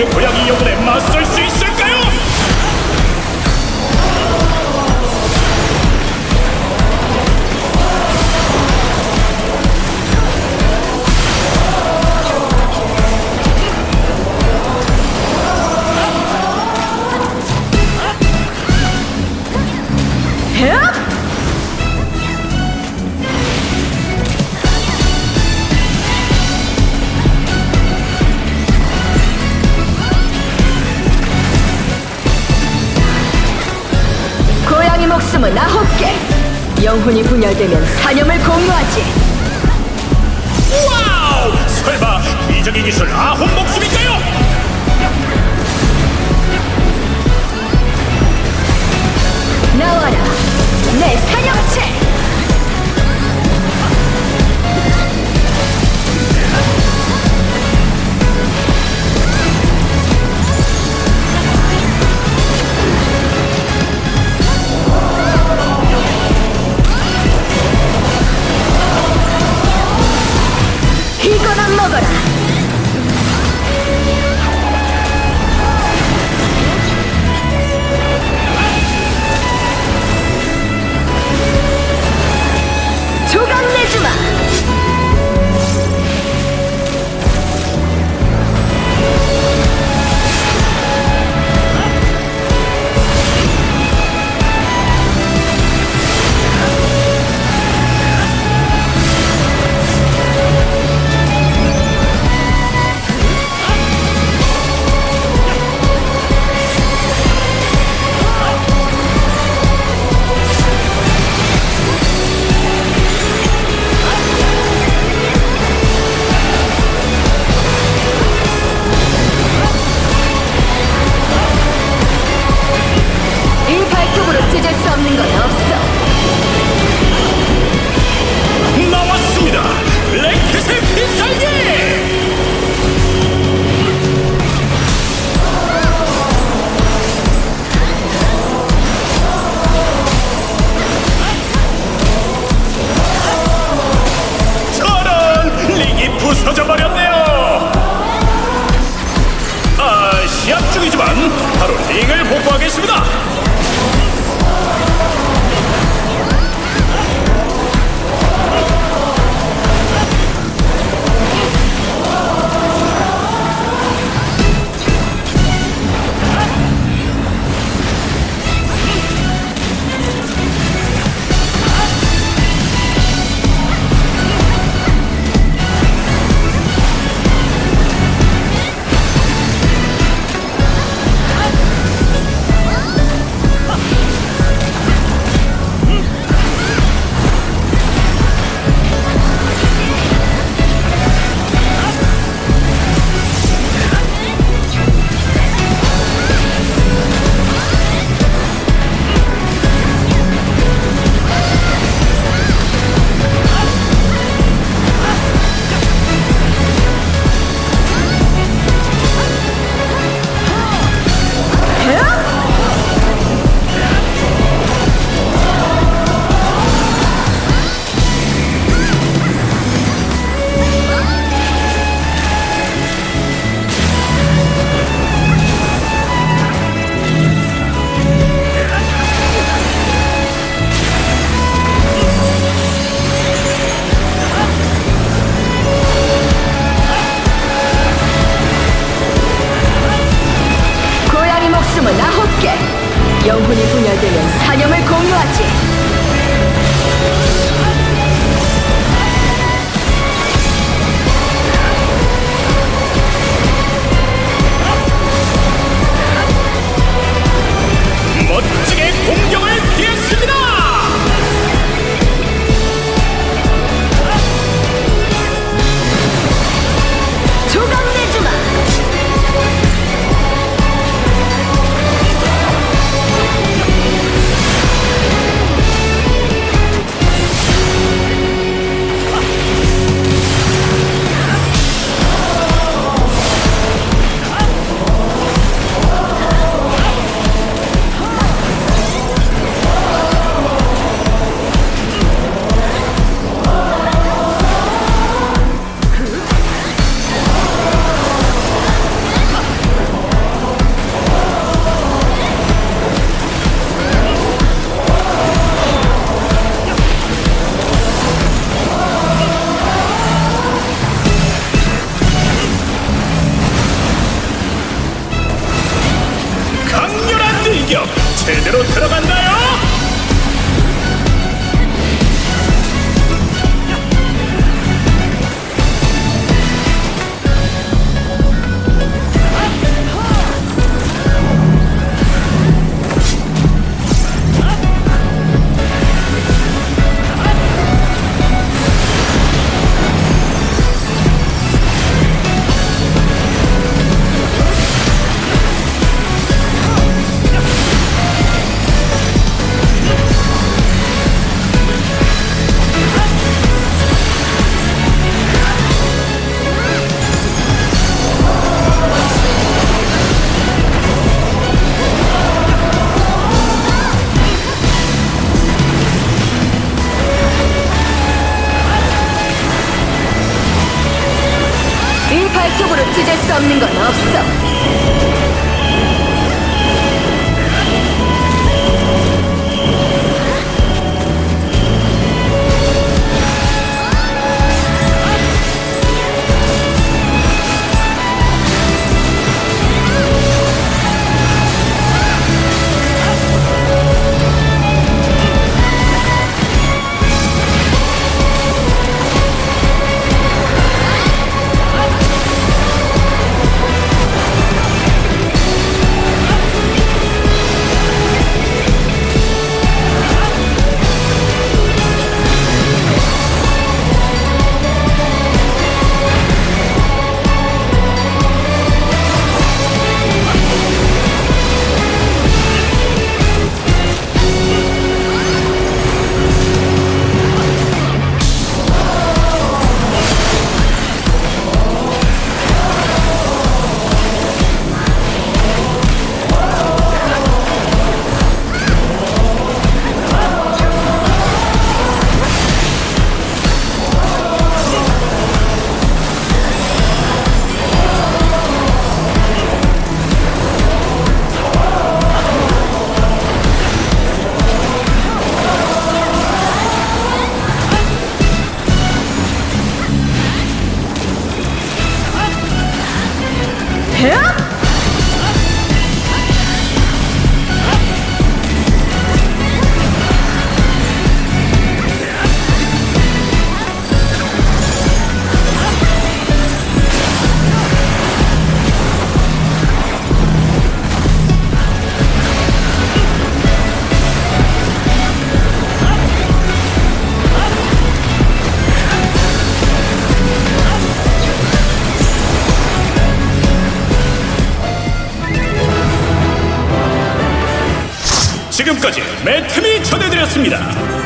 우리 고양이 영혼에 맞설 수 있... 영혼이 분열되면 사념을 공유하지. 와우! 설마 미적인 기술 아! 你给我滚！ 영혼이 분열되면 사념을 공유하지. 없는 건 없어. Help! 지금까지 매트이 전해드렸습니다.